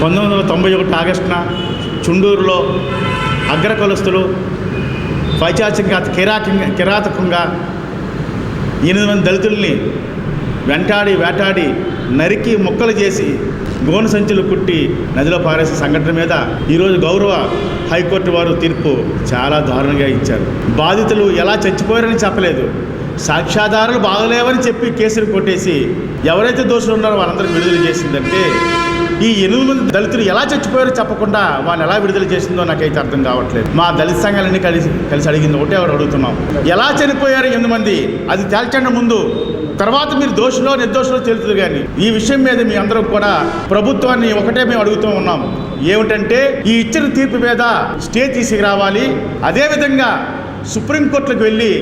పంతొమ్మిది వందల తొంభై ఒకటి ఆగస్టున చుండూరులో అగ్రకులస్తులు పైచాచికంగా కిరాకంగా కిరాతకంగా ఎనిమిది మంది దళితుల్ని వెంటాడి వేటాడి నరికి ముక్కలు చేసి గోను సంచులు కుట్టి నదిలో పారేసే సంఘటన మీద ఈరోజు గౌరవ హైకోర్టు వారు తీర్పు చాలా దారుణంగా ఇచ్చారు. బాధితులు ఎలా చచ్చిపోయారని చెప్పలేదు. సాక్ష్యాధారాలు బాగలేవని చెప్పి కేసులు కొట్టేసి ఎవరైతే దోషులు ఉన్నారో వాళ్ళందరూ విడుదల చేసిందంటే ఈ ఎనిమిది మంది దళితులు ఎలా చచ్చిపోయారో చెప్పకుండా వాళ్ళు ఎలా విడుదల చేసిందో నాకైతే అర్థం కావట్లేదు. మా దళిత సంఘాలన్నీ కలిసి కలిసి అడిగింది. ఒకటే ఎవరు అడుగుతున్నాం. ఎలా చనిపోయారు ఎనిమిది మంది? అది తేల్చండి ముందు. తర్వాత మీరు దోషులో నిర్దోషులో తెలుతుంది కానీ ఈ విషయం మీద మీ అందరం కూడా ప్రభుత్వాన్ని ఒకటే మేము అడుగుతూ ఉన్నాం. ఏమిటంటే ఈ ఇచ్చిన తీర్పు మీద స్టే తీసుకురావాలి అదేవిధంగా సుప్రీంకోర్టులకు వెళ్ళి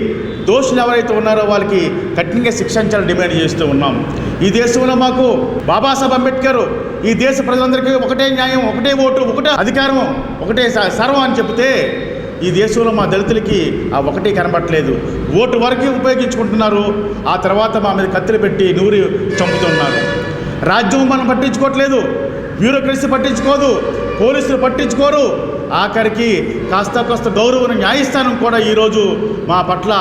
దోషులు ఎవరైతే ఉన్నారో వాళ్ళకి కఠినంగా శిక్షించాలని డిమాండ్ చేస్తూ ఉన్నాం. ఈ దేశంలో మాకు బాబాసాహెబ్ అంబేద్కర్ ఈ దేశ ప్రజలందరికీ ఒకటే న్యాయం ఒకటే ఓటు ఒకటే అధికారం ఒకటే స- సర్వం అని చెబితే ఈ దేశంలో మా దళితులకి ఆ ఒకటే కనబట్టలేదు ఓటు వరకు ఉపయోగించుకుంటున్నారు. ఆ తర్వాత మా మీద కత్తులు పెట్టి నూరి చంపుతున్నారు రాజ్యం మనం పట్టించుకోవట్లేదు. బ్యూరోక్రసీ పట్టించుకోదు. పోలీసులు పట్టించుకోరు. ఆఖరికి కాస్త కాస్త గౌరవం న్యాయస్థానం కూడా ఈరోజు మా పట్ల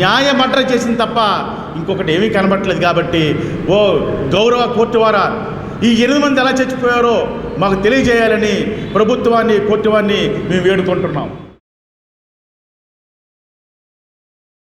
న్యాయమడ్ర చేసింది తప్ప ఇంకొకటి ఏమీ కనబట్టలేదు కాబట్టి ఓ గౌరవ కోర్టు వారా ఈ ఎనిమిది మంది ఎలా చచ్చిపోయారో మాకు తెలియజేయాలని ప్రభుత్వాన్ని కోర్టు వారిని మేము వేడుకుంటున్నాం.